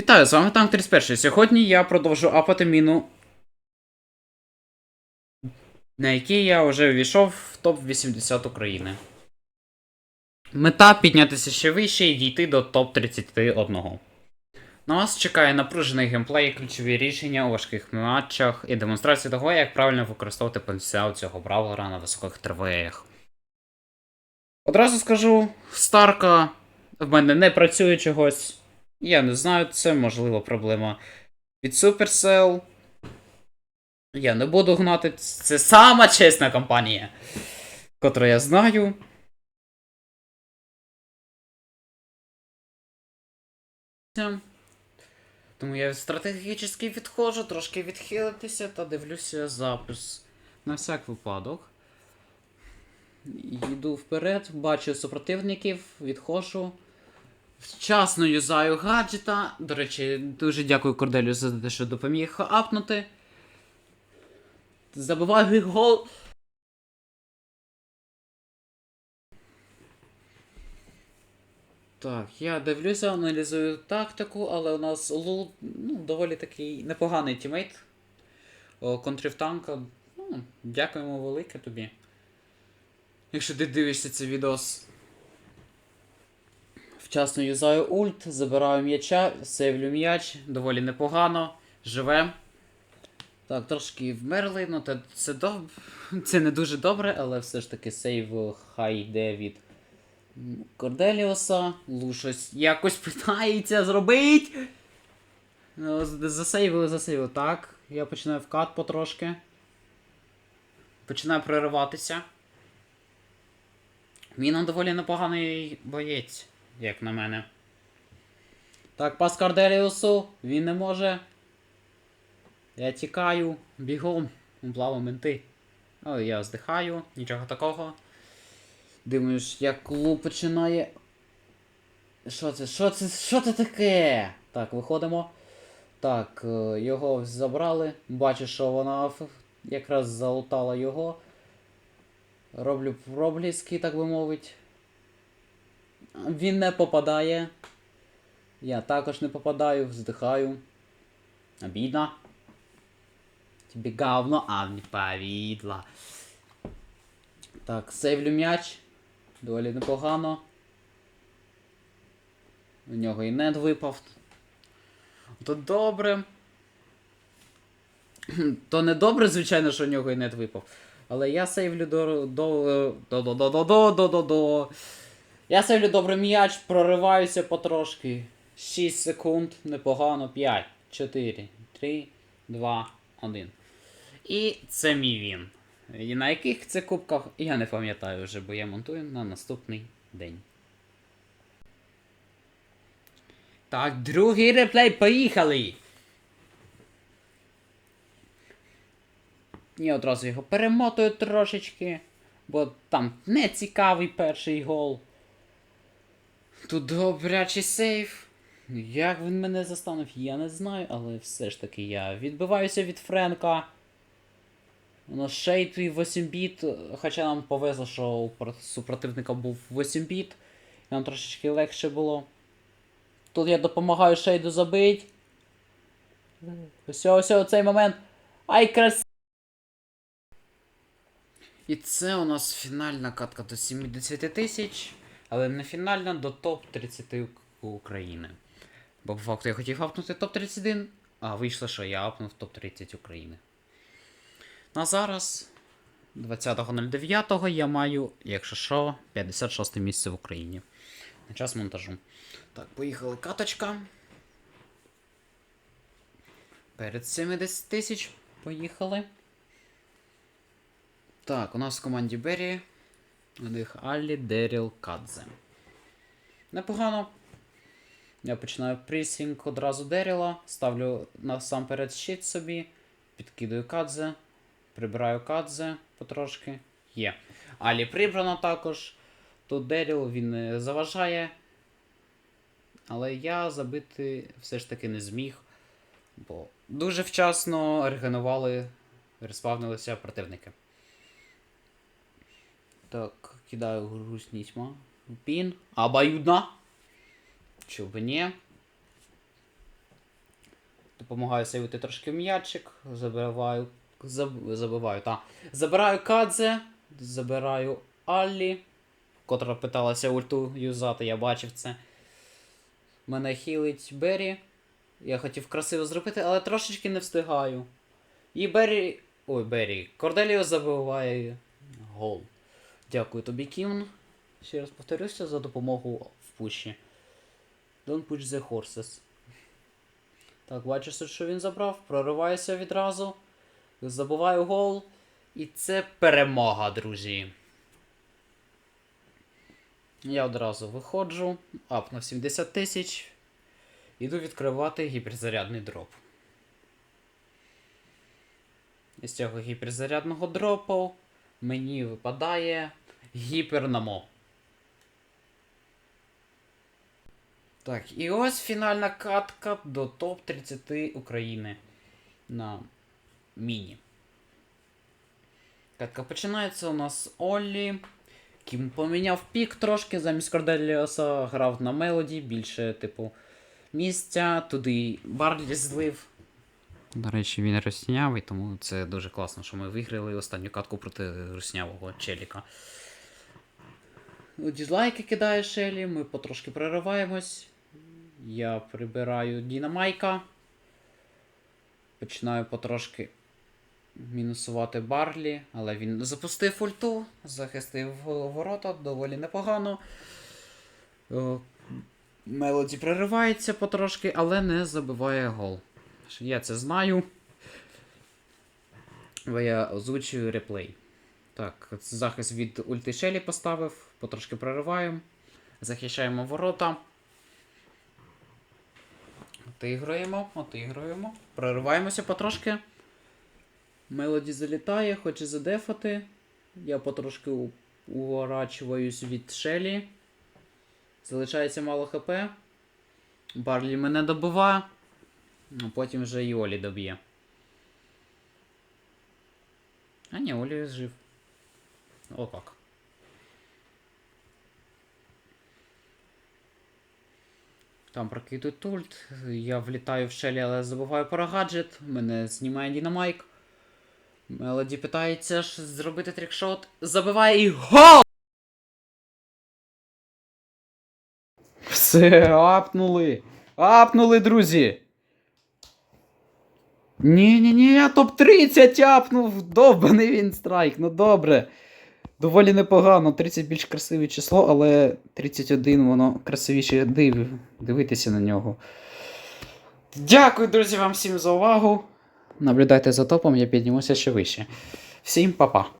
Вітаю, з вами Танк 31. Сьогодні я продовжу апати на якій я вже ввійшов в топ-80 України. Мета піднятися ще вище і дійти до топ-31. На вас чекає напружений геймплей, ключові рішення у важких матчах і демонстрація того, як правильно використовувати потенціал цього бравлера на високих тривеях. Одразу скажу, Старка в мене не працює чогось. Я не знаю, це можливо проблема від Supercell. Я не буду гнати. Це сама чесна компанія, котру я знаю. Тому я стратегічно відходжу, трошки відхилитися та дивлюся запис. На всяк випадок. Йду вперед, бачу супротивників, відходжу. Вчасно юзаю гаджета. До речі, дуже дякую Корделю за те, що допоміг апнути. Забиваю гол. Так, я дивлюся, аналізую тактику, але у нас Лул ну, доволі такий непоганий тімейт. О, контрів танка. Ну, дякуємо велике тобі. Якщо ти дивишся цей відос. Вчасно юзаю ульт, забираю м'яча, сейвлю м'яч, доволі непогано, живе. Так, трошки вмерли, ну та це доб... Це не дуже добре, але все ж таки сейв хай йде від Корделіоса. Лу щось якось питається зробить. Ну, засейвили, засейвили. Так, я починаю вкат потрошки. Починаю прориватися. Міна доволі непоганий боєць, як на мене. Так, пас Карделіусу, він не може. Я тікаю, бігом, плаво менти. О, я здихаю, нічого такого. Дивлюсь, як клуб починає. Що це? Що це? Що це таке? Так, виходимо. Так, е, його забрали. Бачу, що вона якраз залутала його. Роблю пробліски, так би мовить. Він не попадає. Я також не попадаю, вздихаю. Обідно. Тобі говно, а не повідло. Так, сейвлю м'яч. Доволі непогано. У нього і нет випав. То добре. То не добре, звичайно, що у нього і нет випав. Але я сейвлю до. до. до. до. до. до. до. до. Я сейвлю добре м'яч, прориваюся потрошки. 6 секунд, непогано. 5, 4, 3, 2, 1. І це мій він. І на яких це кубках, я не пам'ятаю вже, бо я монтую на наступний день. Так, другий реплей, поїхали! Я одразу його перемотую трошечки, бо там не цікавий перший гол. Тут добрячий сейф. Як він мене застанув, я не знаю, але все ж таки я відбиваюся від Френка. Ще й твій 8 біт, хоча нам повезло, що у супротивника був 8 біт. Нам трошечки легше було. Тут я допомагаю Шейду забить. Ось ось цей момент. Ай, крас. І це у нас фінальна катка до 70 тисяч, але не фінальна до топ-30 України. Бо по факту я хотів апнути топ-31, а вийшло, що я апнув топ-30 України. На зараз, 20.09, я маю, якщо що, 56 місце в Україні. На час монтажу. Так, поїхали каточка. Перед 70 тисяч поїхали. Так, у нас в команді Беррі. У них Аллі, Деріл, Кадзе. Непогано. Я починаю пресінг одразу Деріла, ставлю насамперед щит собі, підкидаю Кадзе, прибираю Кадзе потрошки. Є. Алі прибрано також. Тут Деріл він не заважає. Але я забити все ж таки не зміг. Бо дуже вчасно регенували, респавнилися противники. Так, кидаю грустні тьма. Пін. Обоюдно. Чого б ні. допомагаю сейвити трошки м'ячик, забиваю. Заб, забиваю, та. Забираю Кадзе, забираю Аллі, котра питалася ульту юзати, я бачив це. Мене хілить Беррі. Я хотів красиво зробити, але трошечки не встигаю. І Беррі. Ой, Беррі. Корделіо забиває гол. Дякую тобі, Кім. Ще раз повторюся за допомогу в пуші. Don't push the horses. Так, бачиш, що він забрав. Прориваюся відразу. Забиваю гол. І це перемога, друзі. Я одразу виходжу. Ап на 70 тисяч. Іду відкривати гіперзарядний дроп. Із цього гіперзарядного дропу мені випадає гіпернамо. Так, і ось фінальна катка до топ-30 України на міні. Катка починається у нас Оллі. Кім поміняв пік трошки, замість Корделіоса грав на мелоді, більше, типу, місця, туди Барлі злив. До речі, він руснявий, тому це дуже класно, що ми виграли останню катку проти руснявого челіка. Дізлайки кидає Шелі, ми потрошки прориваємось. Я прибираю Дінамайка. Починаю потрошки мінусувати Барлі, але він запустив ульту, захистив ворота доволі непогано. Мелоді проривається потрошки, але не забиває гол. Я це знаю. Бо я озвучую реплей. Так, захист від ульти Шелі поставив, потрошки прориваємо. Захищаємо ворота. Отигруємо, отигруємо. Прориваємося потрошки. Мелоді залітає, хоче задефати. Я потрошки у- уворачуюсь від Шелі. Залишається мало хп. Барлі мене добиває. А потім вже і Олі доб'є. А ні, Олі жив. О как. Там прокидують ульт. Я влітаю в шелі, але забуваю про гаджет. Мене знімає Дінамайк. Мелоді питається ж зробити трикшот. Забиває і гол! Все, апнули. Апнули, друзі. Ні, ні, ні, я топ-30 апнув. Довбаний він страйк, ну добре. Доволі непогано. 30 більш красиве число, але 31 воно красивіше див... дивитися на нього. Дякую, друзі, вам всім за увагу. Наблюдайте за топом, я піднімуся ще вище. Всім па-па.